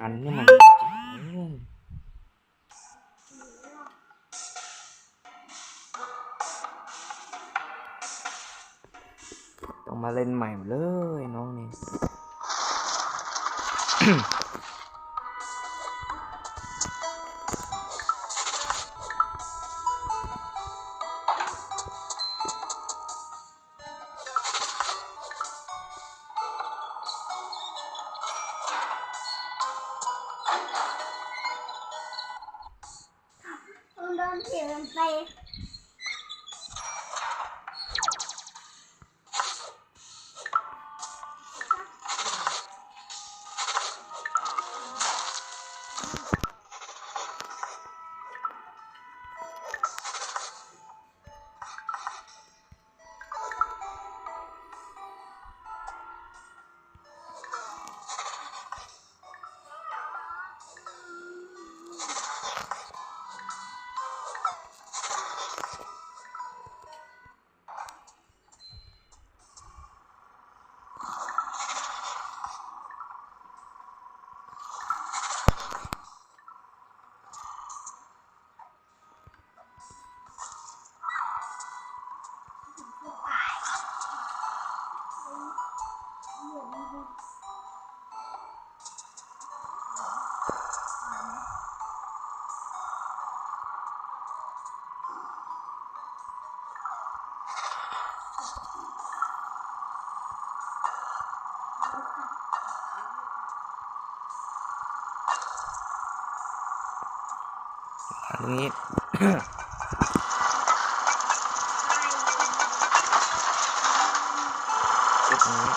อันนี่มันต้องมาเล่นใหม่เลยน้องนี่ ต้อง เดินเดินไปทางนี้จุดนี้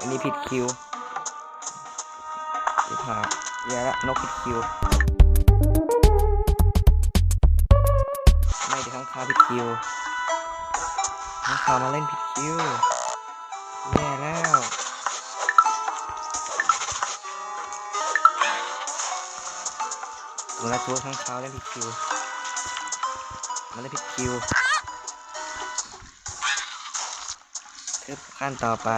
อันนี้ผิดคิว ผิดหาแย่ละนกผิดคิว ไม่เดี๋ยวข้างคาผิดคิวข้างคาวมาเล่นผิดคิวแย่แล้วตัวละตัวข้างคาเล่นผิดคิวมันเล่นผิดคิวคือขั้นต่อไป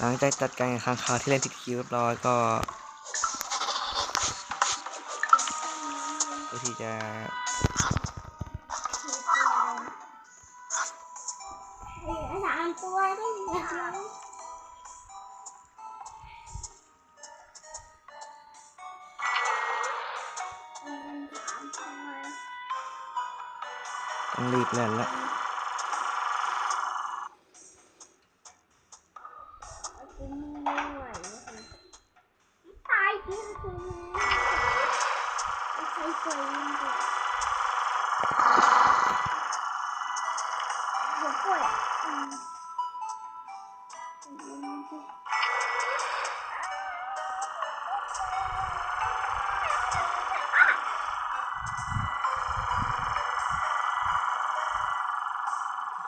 หลังจากจัดการกับค้างคาวที่เล่นผิดคิวเรียบร้อยก็เพื่อที่จะ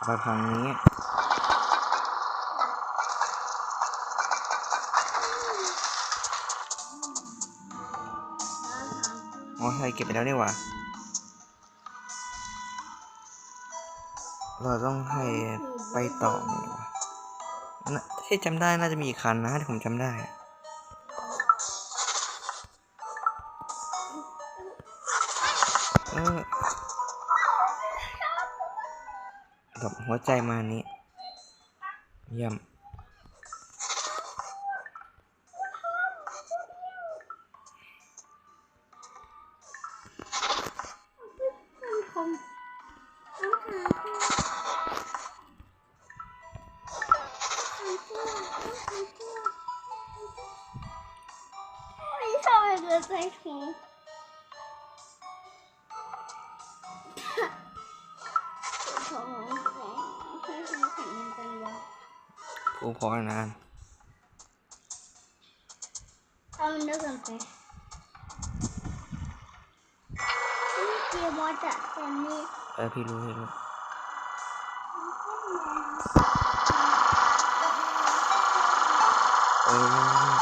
ไปพังนี้อ๋อใช่เก็บไปแล้วนี่หว่า เราต้องให้ไปต่อนี่หว่าน่ะที่จำได้น่าจะมีอีกคันนะที่ผมจำได้เออ ดอกหัวใจมานี้เยี่ยมคงต้องหาไม่ชอบเลยใจถุงของ กันจังวะกูพอนานเอามันเลิกกันไปนี่เกียร์บอสจะแต่นี่เออพี่รู้พี่รู้มเออ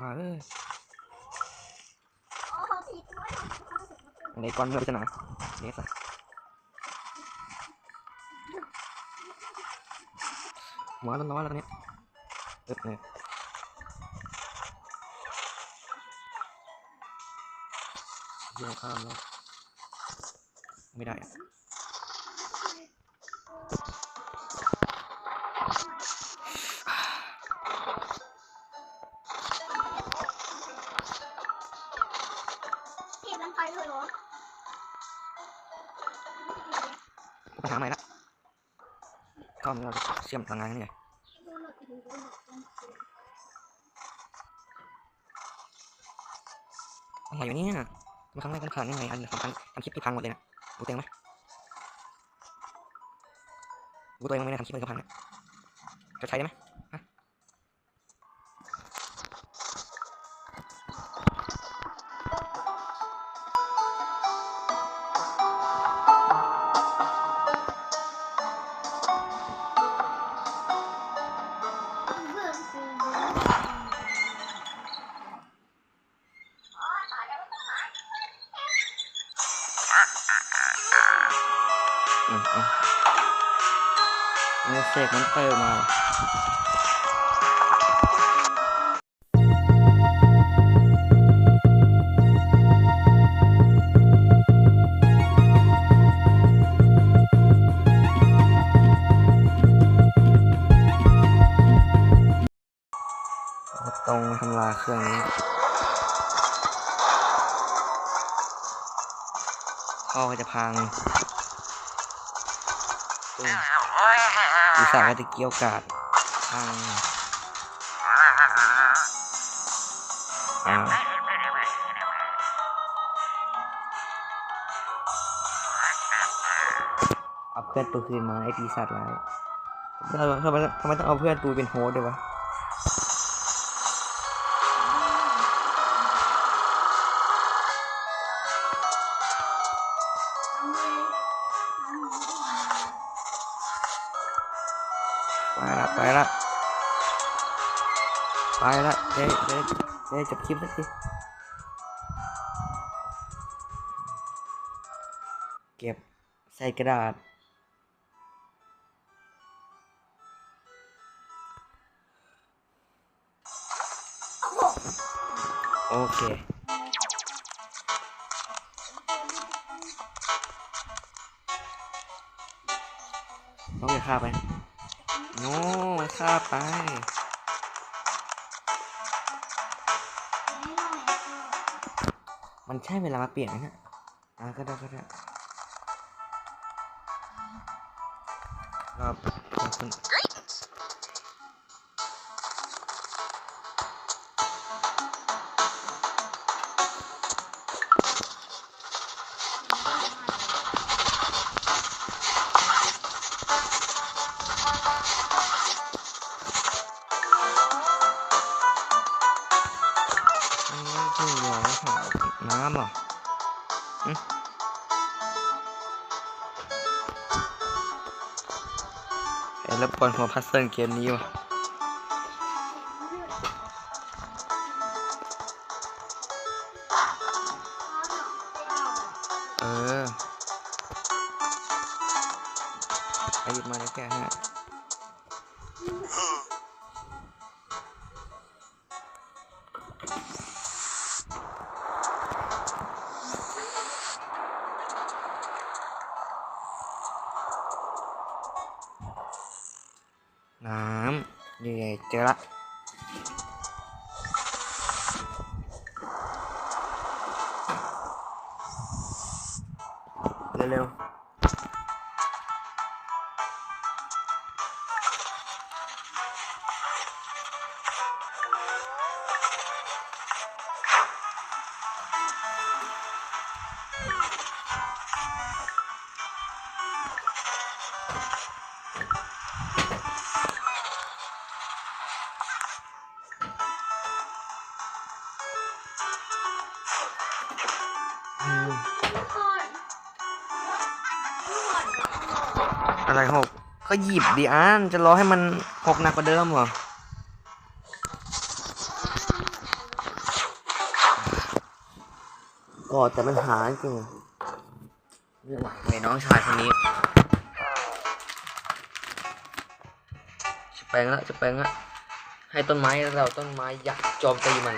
หมดละเอ้ยโอ้ผิดด้ยอันนี้ก้อนเมื่อพิจารณาเนี่ยสิหัวร้อนๆแล้วเนี่ยเออเนี่ยเยี่ยมข้ามแล้วไม่ได้อะ ก็เราเชื่อมพลังงานนี่ไงอยดูหน่อยอะไรอยู่เนี่ยมาครั้งแรกกันขานยังไงอันสำคัญทำคลิปที่พังหมดเลยนะรู้ตัวเองไหมรู้ตัวเองไหมเนะทำคลิปเลยก็พังนะจะใช้ได้ไหมฮะ เนี่ยเสกมันเติมมาตรงทำลายเครื่องนี้ท่อก็จะพัง อีสานก็จะเกี่ยวกาดทางอ่าเอาเพื่อนตัวคืนมาไอ้ปีศาจร้ายทำไมทำไมทำไมต้องเอาเพื่อนตูเป็นโฮสด้วยวะ ไปละเจ๊เจ๊เจ๊จบคลิปสักทีเก็บใส่กระดาษ โอเคต้องอย่าฆ่าไป โน้มันฆ่าไป มันใช่เวลามาเปลี่ยนไหมเนี่ยอะก็ได้ก็ได้รอบขอบคุณ ไอ้แล้วปอนของพัซเซิลเกมนี้วะเออไปหยิบมาแล้วแกะำนี่ไก็หยิบดิอันจะรอให้มันหกหนักกว่าเดิมเหรอก็แต่มันหาจริงไม่ไหวเลยน้องชายคนนี้จะแปลงละจะแปลงละให้ต้นไม้เราต้นไม้ยักษ์โจมตีมัน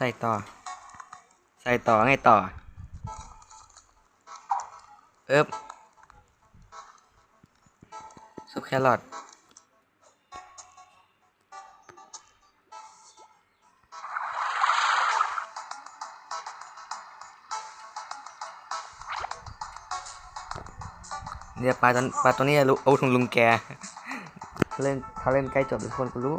ใส่ต่อ ใส่ต่อไงต่อเอ๊บซุปแครอทเนี่ยปลาตัวปลาตัวนี้รู้เอาถุงลุงแกเขาเล่นเขาเล่นใกล้จบทุกคนก็รู้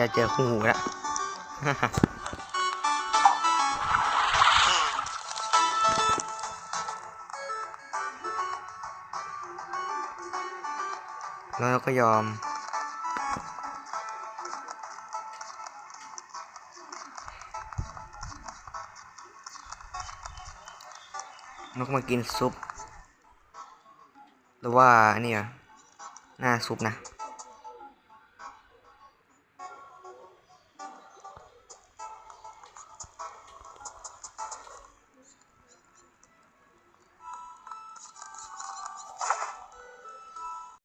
จะเจอคู่หูละแล้วก็ยอม นกมากินซุป หรือว่าอันนี่อะหน้าซุปนะ